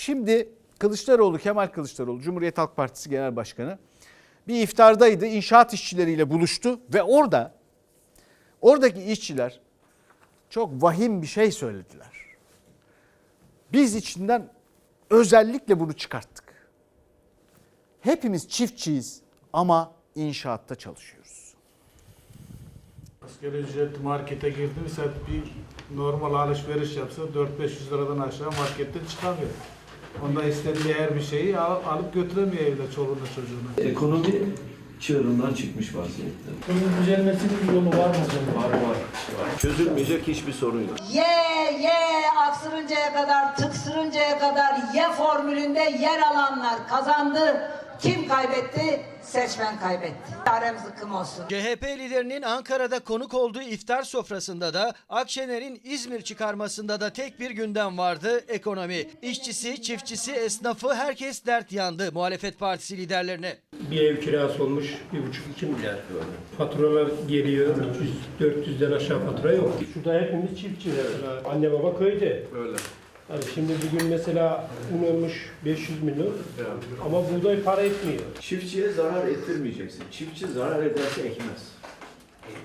Şimdi Kılıçdaroğlu, Kemal Kılıçdaroğlu, Cumhuriyet Halk Partisi Genel Başkanı bir iftardaydı. İnşaat işçileriyle buluştu ve orada oradaki işçiler çok vahim bir şey söylediler. Biz içinden özellikle bunu çıkarttık. Hepimiz çiftçiyiz ama inşaatta çalışıyoruz. Asgari ücret markete girdi mesela bir normal alışveriş yapsa 4-500 liradan aşağı marketten çıkamıyor. Onda istediği her bir şeyi al- alıp götüremiyor evde çoluğuna çocuğuna. Ekonomi çığırından çıkmış vaziyette. Bunun düzelmesinin bir yolu var mı acaba? Var var. Çözülmeyecek hiçbir sorun yok. Ye ye aksırıncaya kadar tıksırıncaya kadar ye formülünde yer alanlar kazandı. Kim kaybetti? Seçmen kaybetti. Çaremiz kım olsun. CHP liderinin Ankara'da konuk olduğu iftar sofrasında da Akşener'in İzmir çıkarmasında da tek bir gündem vardı ekonomi. İşçisi, çiftçisi, esnafı herkes dert yandı muhalefet partisi liderlerine. Bir ev kirası olmuş 1,5-2 milyar. Faturalar geliyor. 300, 400'den aşağı fatura yok. Şurada hepimiz çiftçi mesela. Anne baba köyde. Öyle. Hani şimdi bugün mesela un olmuş 500 milyon ama buğday para etmiyor. Çiftçiye zarar ettirmeyeceksin. Çiftçi zarar ederse ekmez.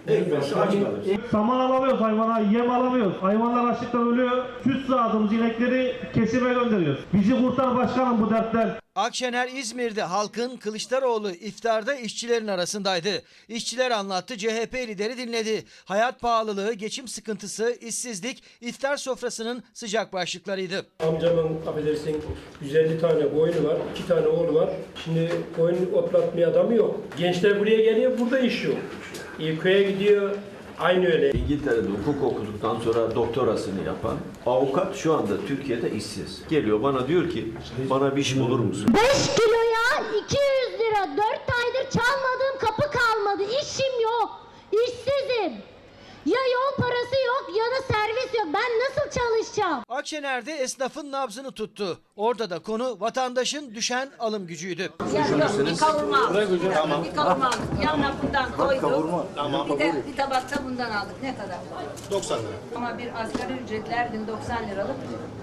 Ekmezse aç kalır. Saman alamıyoruz hayvana, yem alamıyoruz. Hayvanlar açlıktan ölüyor. Süt sağdığımız inekleri kesime gönderiyoruz. Bizi kurtar başkanım bu dertten. Akşener İzmir'de halkın Kılıçdaroğlu iftarda işçilerin arasındaydı. İşçiler anlattı, CHP lideri dinledi. Hayat pahalılığı, geçim sıkıntısı, işsizlik iftar sofrasının sıcak başlıklarıydı. Amcamın affedersin 150 tane koyunu var, 2 tane oğlu var. Şimdi koyun otlatmaya adamı yok. Gençler buraya geliyor, burada iş yok. Köye gidiyor, aynı öyle. İngiltere'de hukuk okuduktan sonra doktorasını yapan avukat şu anda Türkiye'de işsiz. Geliyor bana diyor ki bana bir iş bulur musun? 5 kiloya 200 lira. 4 aydır çalmadığım kapı kalmadı. İşim yok. İşsizim. Ya yol parası yok ya da servis yok. Ben nasıl çalışacağım? Akşener'de esnafın nabzını tuttu. Orada da konu vatandaşın düşen alım gücüydü. Yok, bir kavurma aldık. Bir kavurma aldık. Yanına bundan koyduk. Bir de bir tabakta bundan aldık. Ne kadar? 90 lira. Ama bir asgari ücretli her gün 90 liralık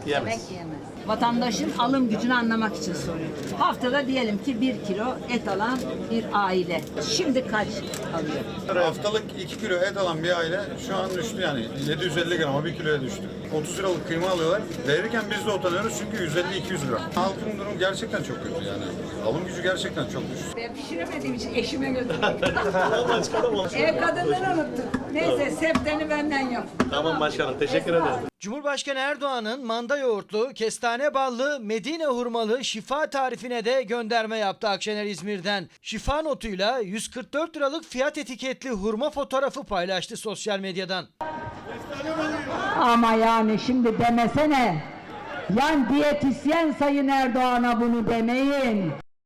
yemek yiyemez. Vatandaşın alım gücünü anlamak için soruyorum. Haftada diyelim ki bir kilo et alan bir aile. Şimdi kaç alıyor? Haftalık 2 kilo et alan bir aile şu an düştü yani 750 grama 1 kiloya düştü. 30 liralık kıyma alıyorlar. Verirken biz de utanıyoruz çünkü 150-200 lira. Halkın durumu gerçekten çok kötü yani. Alım gücü gerçekten çok düşük. Ben pişiremediğim için eşime götürdüm. Ev kadınları unuttum. Neyse septeni benden yap. Tamam başkanım teşekkür ederim. Cumhurbaşkanı Erdoğan'ın manda yoğurtlu, kestane ballı, Medine hurmalı şifa tarifine de gönderme yaptı Akşener İzmir'den. Şifa notuyla 144 liralık fiyat etiketli hurma fotoğrafı paylaştı sosyal medyadan. Ama yani şimdi demesene. Yan diyetisyen Sayın Erdoğan'a bunu demeyin.